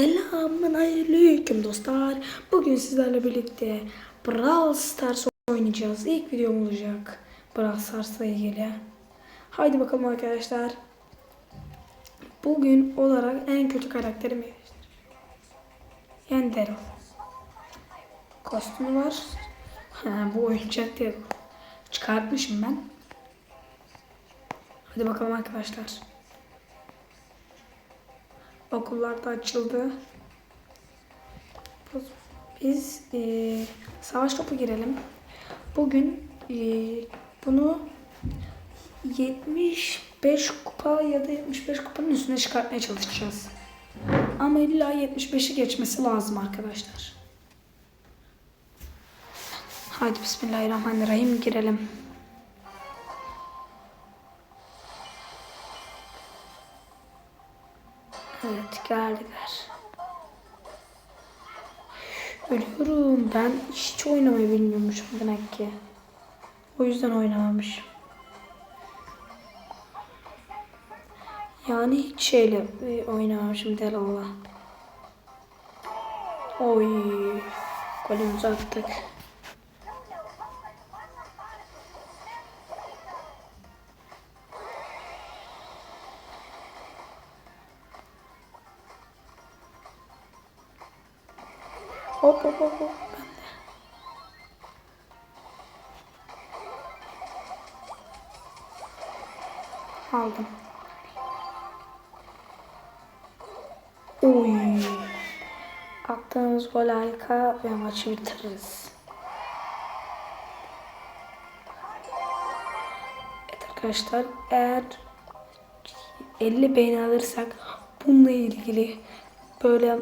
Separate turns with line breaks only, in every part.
Selamun aleyküm dostlar. Bugün sizlerle birlikte Brawl Stars oynayacağız. İlk videom olacak. Brawl Stars'la ilgili. Haydi bakalım arkadaşlar. Bugün olarak en kötü karakterimi Yani Daryl. Kostümü var. Ha, bu oyuncak değil. Çıkartmışım ben. Hadi bakalım arkadaşlar. Okullar da açıldı. Biz e, savaş topu girelim. Bugün e, bunu 75 kupa ya da 75 kupanın üstüne çıkartmaya çalışacağız. Ama illa 75'i geçmesi lazım arkadaşlar. Haydi Bismillahirrahmanirrahim girelim. Evet geldiler. Ölüyorum. Ben hiç oynamayı bilmiyormuşum demek ki. O yüzden oynamamışım. Yani hiç şeyle e, oynamamışım Delala. Oy. Golümüzü attık. Hop hop hop hop. Aldım. Oy. Attığımız gol harika ve maçı bitiririz. Evet arkadaşlar eğer 50 beğeni alırsak bununla ilgili böyle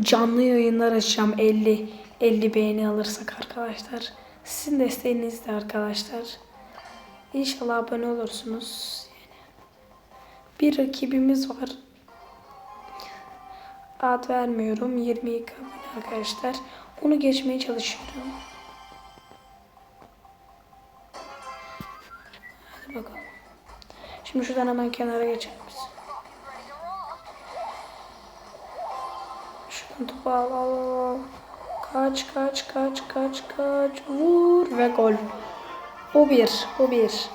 canlı yayınlar açacağım 50 50 beğeni alırsak arkadaşlar. Sizin desteğinizle arkadaşlar. İnşallah abone olursunuz. Bir rakibimiz var. Ad vermiyorum. 22 abone arkadaşlar. Onu geçmeye çalışıyorum. Hadi bakalım. Şimdi şuradan hemen kenara geçelim topu al al al. Kaç kaç kaç kaç kaç. Vur ve gol. O bir. O bir.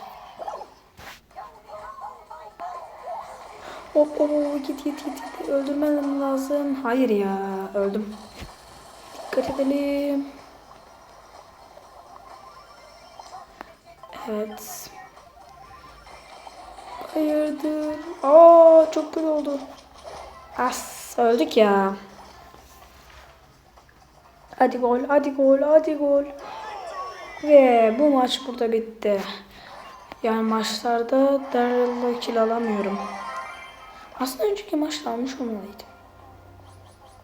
Hop hop git git git. git. Öldürmem lazım. Hayır ya. Öldüm. Dikkat edelim. Evet. Hayırdır. Aa çok kötü oldu. As öldük ya. Hadi gol, hadi gol, hadi gol. Ve bu maç burada bitti. Yani maçlarda Daryl'la kill alamıyorum. Aslında önceki maçta almış olmalıydım.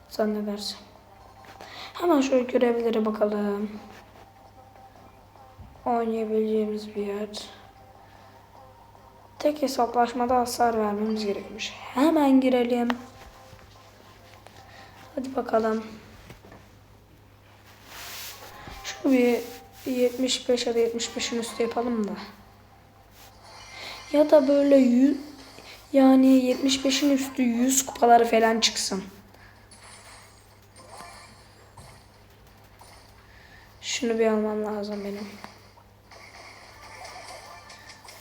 Zannedersem. Hemen şöyle görevlere bakalım. Oynayabileceğimiz bir yer. Tek hesaplaşmada hasar vermemiz gerekmiş. Hemen girelim. Hadi bakalım. Şunu bir 75 ya da 75'in üstü yapalım da. Ya da böyle 100 yani 75'in üstü 100 kupaları falan çıksın. Şunu bir almam lazım benim.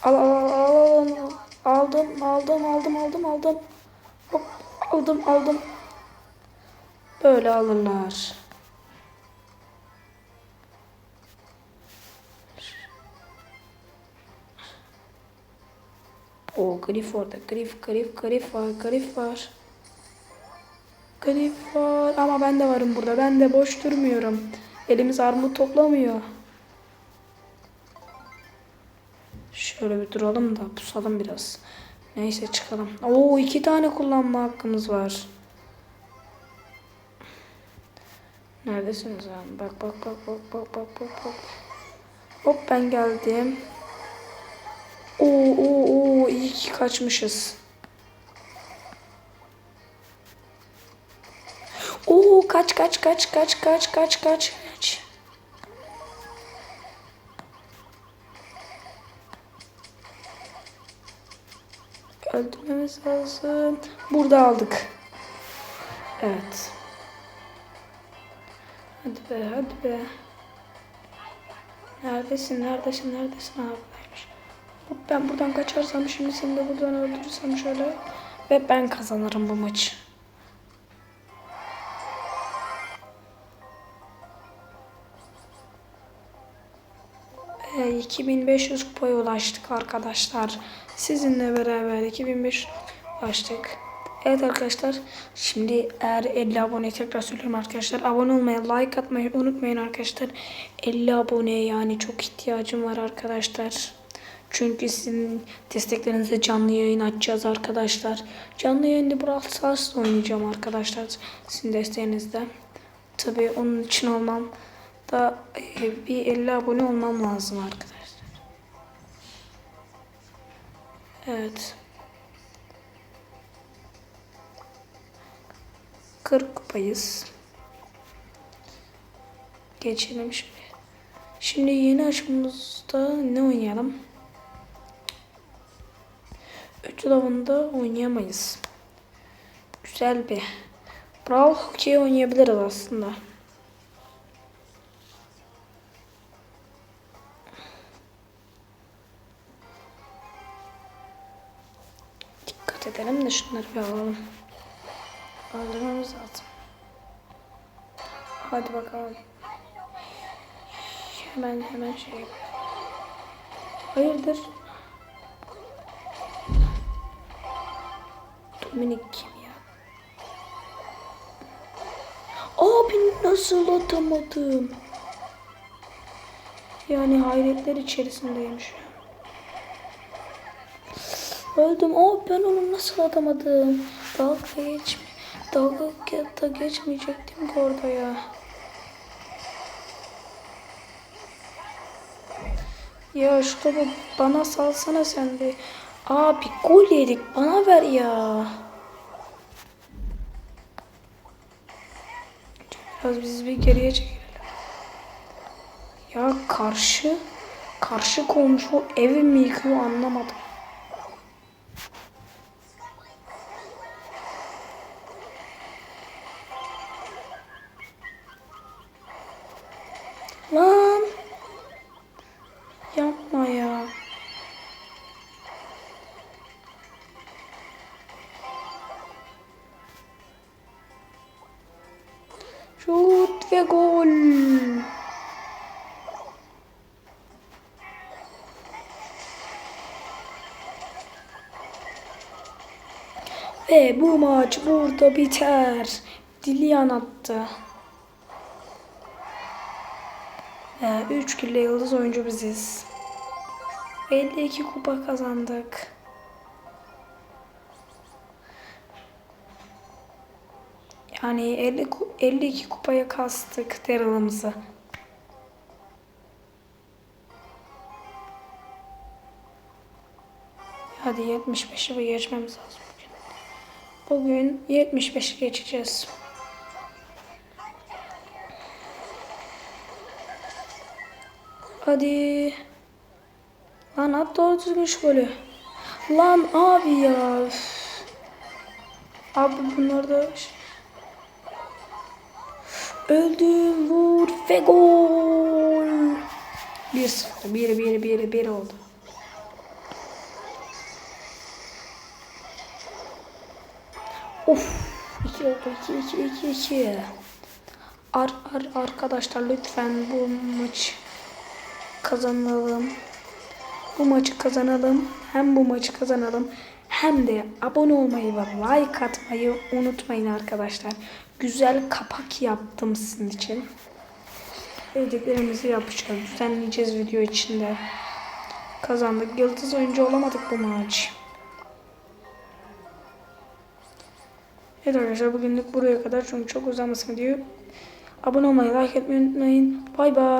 Al al al al al. Aldım aldım aldım aldım aldım. Hop aldım aldım. Böyle alırlar. O grif orada. Grif, grif, grif var, grif var. Grif var. Ama ben de varım burada. Ben de boş durmuyorum. Elimiz armut toplamıyor. Şöyle bir duralım da pusalım biraz. Neyse çıkalım. Oo iki tane kullanma hakkımız var. Neredesiniz abi? Bak bak bak bak bak bak bak bak. Hop ben geldim. Oo oo oo iyi ki kaçmışız. Oo kaç kaç kaç kaç kaç kaç kaç kaç. Öldürmemiz lazım. Burada aldık. Evet. Hadi be hadi be. Neredesin neredesin neredesin. Hop, Ben buradan kaçarsam şimdi seni de buradan öldürürsem şöyle. Ve ben kazanırım bu maçı. E, 2500 kupaya ulaştık arkadaşlar. Sizinle beraber 2500 ulaştık. Evet arkadaşlar. Şimdi eğer 50 abone tekrar söylüyorum arkadaşlar. Abone olmayı, like atmayı unutmayın arkadaşlar. 50 aboneye yani çok ihtiyacım var arkadaşlar. Çünkü sizin desteklerinizle canlı yayın açacağız arkadaşlar. Canlı yayında Brawl Stars oynayacağım arkadaşlar. Sizin desteğinizle. Tabii onun için olmam da e, bir 50 abone olmam lazım arkadaşlar. Evet. 40 kupayız. Geçelim şimdi. Şimdi yeni açımızda ne oynayalım? Ödül avında oynayamayız. Güzel bir. Brawl Hockey oynayabiliriz aslında. Dikkat edelim de şunları bir alalım. Öldürmemiz lazım. Hadi bakalım. Hemen hemen şey. Hayırdır? Dominik kim ya? Abi nasıl atamadım? Yani hayretler içerisindeyim şu an. Öldüm. Aa ben onu nasıl atamadım? Dalga geçme. Dalga da geçmeyecektim ki orada ya. Ya şu bana salsana sen de. Abi gol yedik. Bana ver ya. Biraz biz bir geriye çekelim. Ya karşı karşı komşu evi mi yıkıyor anlamadım. Ve gol. Ve bu maç burada biter. Dilian attı. 3 kille yıldız oyuncu biziz. 52 kupa kazandık. Yani 50, ku- 52 kupaya kastık Daryl'ımızı. Hadi 75'i geçmemiz lazım bugün. Bugün 75'i geçeceğiz. Hadi. Lan at doğru düzgün şu golü. Lan abi ya. Abi bunlar da şey- Öldüm vur ve gol. 1-0 1 1 1 1 oldu. Of 2 oldu 2 2 2 2. Ar, ar, arkadaşlar lütfen bu maç kazanalım. Bu maçı kazanalım. Hem bu maçı kazanalım hem de abone olmayı ve like atmayı unutmayın arkadaşlar. Güzel kapak yaptım sizin için. Dediklerimizi yapacağız. Düzenleyeceğiz video içinde. Kazandık. Yıldız oyuncu olamadık bu maç. Evet arkadaşlar bugünlük buraya kadar çünkü çok uzamasın diyor. Abone olmayı, like etmeyi unutmayın. Bay bay.